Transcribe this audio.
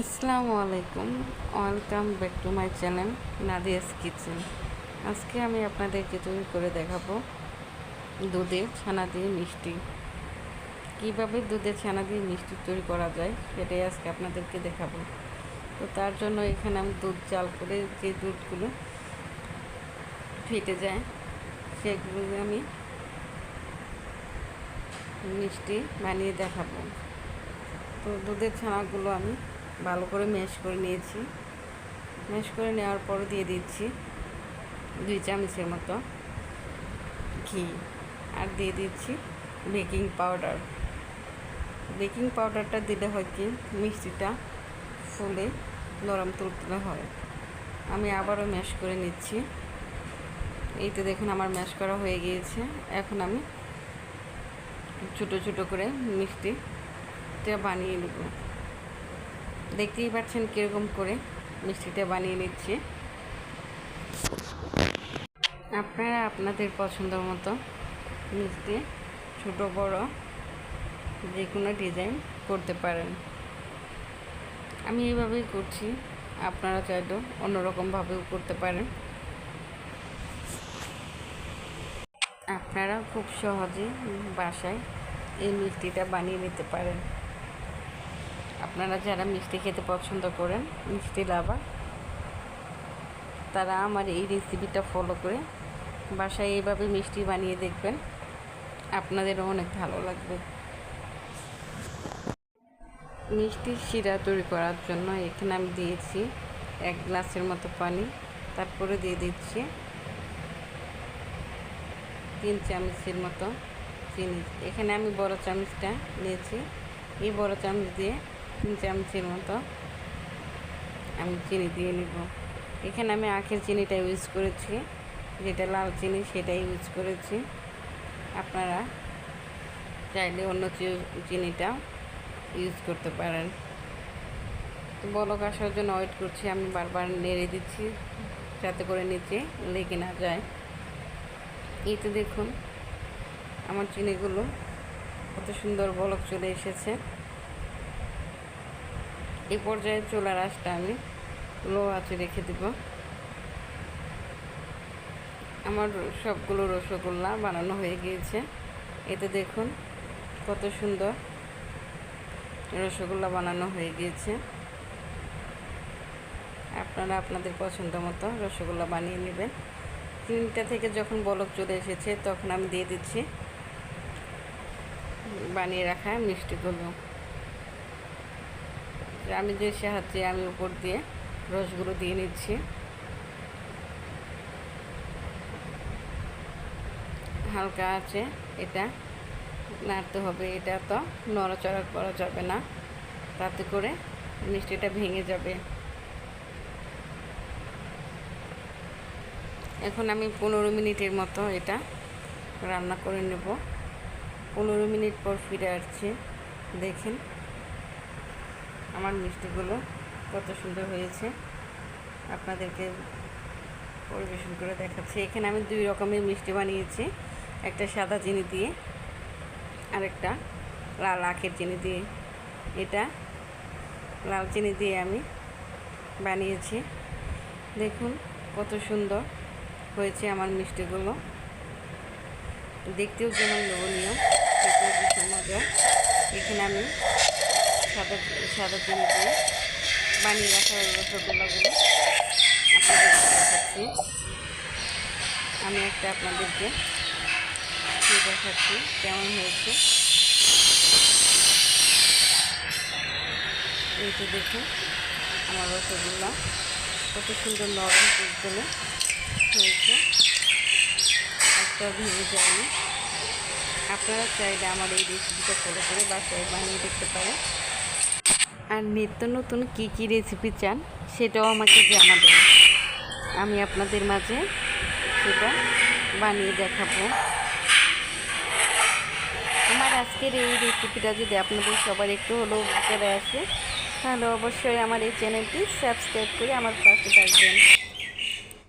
আসসালামু আলাইকুম। Welcome back to my channel Nadia's kitchen আজকে আমি আপনাদেরকে তৈরি করে দেখাবো দুধে ছানা দিয়ে মিষ্টি। কীভাবে দুধে ছানা দিয়ে মিষ্টি তৈরি করা যায় সেটাই আজকে আপনাদেরকে দেখাবো। তো তার জন্য এখানে আমি দুধ চাল করে যে দুধগুলো ফেটে যায়, সেগুলো আমি মিষ্টি বানিয়ে দেখাবো। তো দুধের ছানাগুলো আমি ভালো করে ম্যাশ করে নিয়েছি। ম্যাশ করে নেওয়ার পর দিয়ে দিচ্ছি দুই চামচের মতো ঘি আর দিয়ে দিচ্ছি বেকিং পাউডার বেকিং পাউডারটা দিলে হয় কি, মিষ্টিটা ফুলে নরম তুলতুলে হয়। আমি আবারও ম্যাশ করে নিচ্ছি। এই তো দেখুন আমার ম্যাশ করা হয়ে গিয়েছে। এখন আমি ছোটো ছোটো করে মিষ্টিটা বানিয়ে নেব। দেখতেই পাচ্ছেন কীরকম করে মিষ্টিটা বানিয়ে নিচ্ছি। আপনারা আপনাদের পছন্দ মতো মিষ্টি, ছোটো, বড় যে কোনো ডিজাইন করতে পারেন। আমি এইভাবেই করছি, আপনারা চাইলেও অন্যরকমভাবেও করতে পারেন। আপনারা খুব সহজে বাসায় এই মিষ্টিটা বানিয়ে নিতে পারেন। আপনারা যারা মিষ্টি খেতে পছন্দ করেন, মিষ্টি লাভার, তারা আমার এই রেসিপিটা ফলো করে বাসায় এইভাবে মিষ্টি বানিয়ে দেখবেন। আপনাদেরও অনেক ভালো লাগবে। মিষ্টির শিরা তৈরি করার জন্য এখানে আমি দিয়েছি এক গ্লাসের মতো পানি, তারপরে দিয়ে দিচ্ছি তিন চামচের মতো চিনি। এখানে আমি বড় চামচটা নিয়েছি। এই বড় চামচ দিয়ে তিন চামচের মতো। আমি চিনি দিয়ে নিব। এখানে আমি আখের চিনিটা ইউজ করেছি। যেটা লাল চিনি সেটাই ইউজ করেছি। আপনারা চাইলে অন্য চিনিটা ইউজ করতে পারেন। তো বলক আসার জন্য ওয়েট করছি। আমি বারবার নেড়ে দিচ্ছি যাতে করে নিচে লেগে না যায়। এই তো দেখুন, আমার চিনিগুলো কত সুন্দর বলক চলে এসেছে। এই পর্যায়ে চুলার আঁচটা আমি লো আছে রেখে দেব। আমার সবগুলো রসগোল্লা বানানো হয়ে গিয়েছে। এতে দেখুন কত সুন্দর রসগোল্লা বানানো হয়ে গিয়েছে। আপনারা আপনাদের পছন্দ মতো রসগোল্লা বানিয়ে নেবেন। তিনটা থেকে যখন বলক চলে এসেছে, তখন আমি দিয়ে দিচ্ছি। বানিয়ে রাখা মিষ্টিগুলো। আমি যে সাহায্যে আমি উপর দিয়ে রসগুলো দিয়ে নিচ্ছি। হালকা আছে, এটা নাড়তে হবে, এটা তো নড়াচড়া করা যাবে না। তাতে করে মিষ্টিটা ভেঙে যাবে। এখন আমি পনেরো মিনিটের মতো এটা রান্না করে নেব। পনেরো মিনিট পর ফিরে আসছি, দেখেন। আমার মিষ্টিগুলো কত সুন্দর হয়েছে। আপনাদেরকে পরিবেশন করে দেখাচ্ছি। এখানে আমি দুই রকমের মিষ্টি বানিয়েছি। একটা সাদা চিনি দিয়ে আর একটা লাল আখের চিনি দিয়ে। এটা লাল চিনি দিয়ে আমি বানিয়েছি। দেখুন কত সুন্দর হয়েছে আমার মিষ্টিগুলো। দেখতেও যেমন লোভনীয় ভীষণ মজা এখানে আমি সাদা সাদা দিয়ে বানিয়ে রাখা রসগোল্লাগুলো আপনাদের দেখাচ্ছি। আমি একটা আপনাদেরকে দেখাচ্ছি কেমন হয়েছে। এই তো দেখুন, আমার রসগোল্লা কত সুন্দর নরম তুলতুলে হয়েছে। একটা ভেঙে যায়নি আপনারা চাইলে আমার এই রেসিপিটা ফলো করে বাসায় বানিয়ে দেখতে পারেন। আর নিত্য নতুন কী কী রেসিপি চান, সেটাও আমাকে জানাবেন। আমি আপনাদের মাঝে সেটা বানিয়ে দেখাবো। আমার আজকের এই রেসিপিটা যদি আপনাদের সবার একটু হলেও চলে আসে, তাহলে অবশ্যই আমার এই চ্যানেলটি সাবস্ক্রাইব করে আমার পাশে থাকবেন।